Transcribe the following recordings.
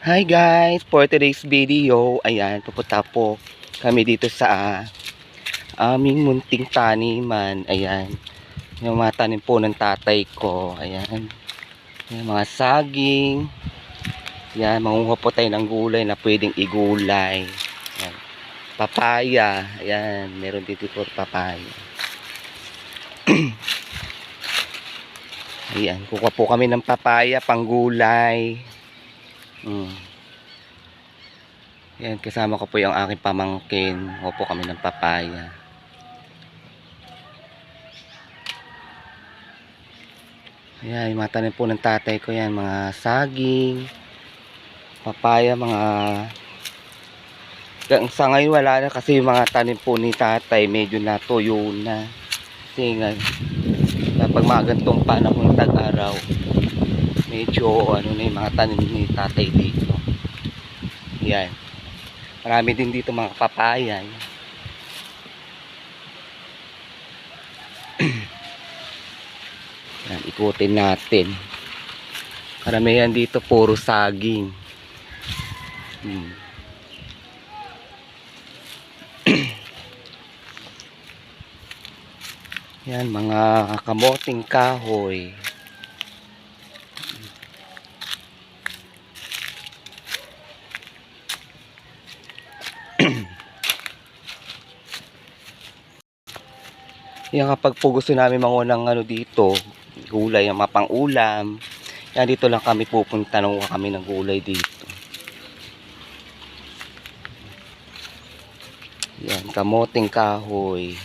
Hi guys, for today's video, ayan, pupunta po kami dito sa aming munting taniman, ayan, yung mga tanim po ng tatay ko, ayan, yung mga saging, ayan, mangunguha po tayo ng gulay na pwedeng igulay, ayan, papaya, ayan, meron dito po papaya, ayan, kukuha po kami ng papaya, panggulay, Mm. Yan, kasama ko po yung aking pamangkin. Opo kami ng papaya. Ayan, yung mga po ng tatay ko yan. Mga saging, papaya, mga... Sa ngayon wala na kasi yung mga tanim po ni tatay medyo natuyo na. Kasi nga, kapag mga gantong panahon tag-araw, medyo ano na yung mga tanim ni tatay dito. Yan. Marami din dito mga papaya. Yan. Ikutin natin. Karamihan dito puro saging. Hmm. Yan, mga kamoting kahoy. Yan kapag po gusto namin mangunang ano dito, gulay, ang mapang ulam. Yan dito lang kami pupunta nung kami ng gulay dito. Yan, kamoting kahoy.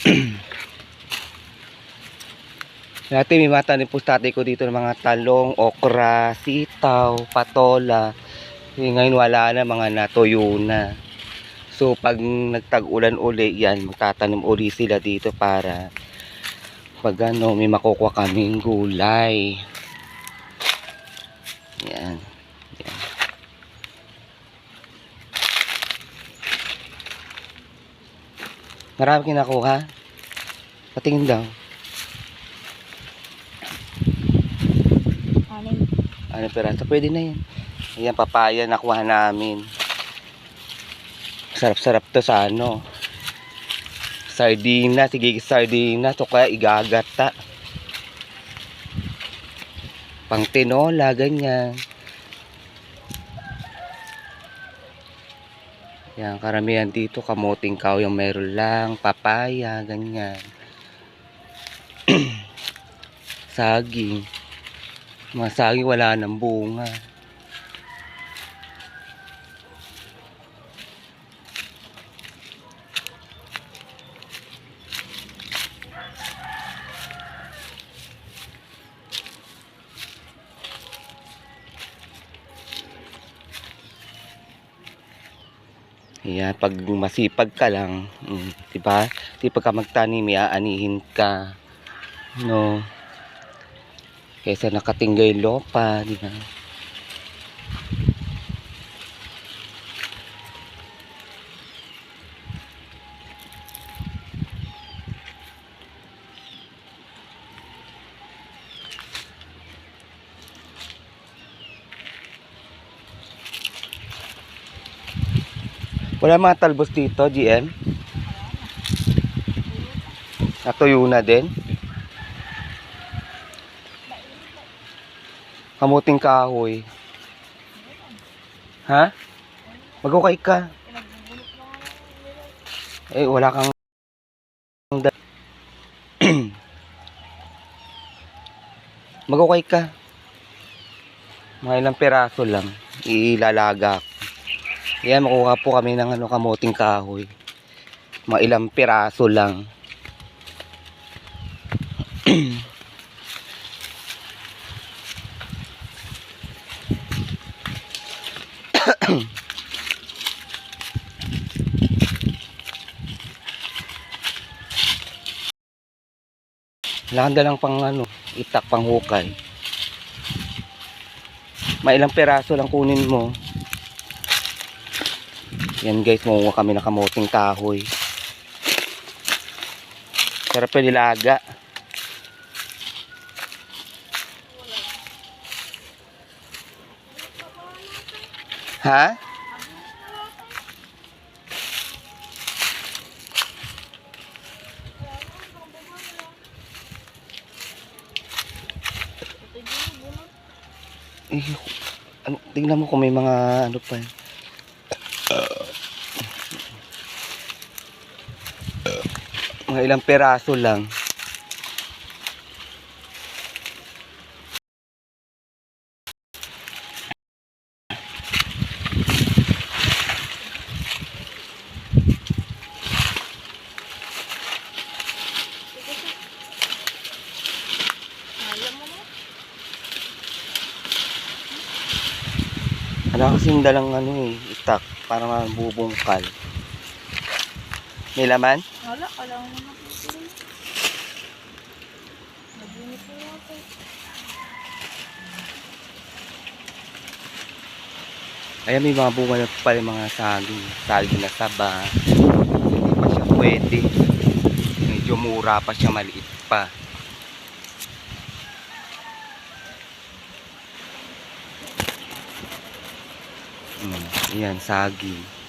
Dati may mga po tatay ko dito ng mga talong, okra, sitaw, patola. Eh, ngayon wala na, mga natuyo na. So, pag nagtag-ulan uli, yan, magtatanim uli sila dito para pag ano, may makukuha kaming gulay. Yan. yan. Marami kinakuha. Patingin daw. Anim. Ano peraso? Pwede na yan. Ayan, papaya nakuha namin. Sarap-sarap to sa ano. Sardina, sige sardina. To kaya igagata. Pang tinola, ganyan. Yan, karamihan dito, kamuting kaw yung meron lang, papaya, ganyan. saging. Mga saging wala ng bunga. Ayan, pag masipag ka lang, mm, 'di ba? Sipag ka magtanim, aanihin ka. No. Kaysa nakatinggay lupa, 'di ba? Wala mga talbos dito, GM? Natuyo na din? Kamuting kahoy. Ha? Magukay ka. Eh, wala kang... Magukay ka. Mga ilang peraso lang. Ilalaga ko. Yan, makuha po kami ng ano, kamuting kahoy. Mga ilang piraso lang. Wala lang pang ano, itak pang hukay. May ilang peraso lang kunin mo. Yan guys, makuha kami ng kamuting kahoy. Sarap yung nilaga. Ha? Eh, ano, tingnan mo kung may mga ano pa. Mga ilang peraso lang. Ano kasing dalang ano eh, stock para mabubungkal. May laman? Wala, wala mo na. Ayan, may mga bunga na pala yung mga saging. Saging na saba. Hindi pa siya pwede. Medyo mura pa siya, maliit pa. Hmm, ayan, saging.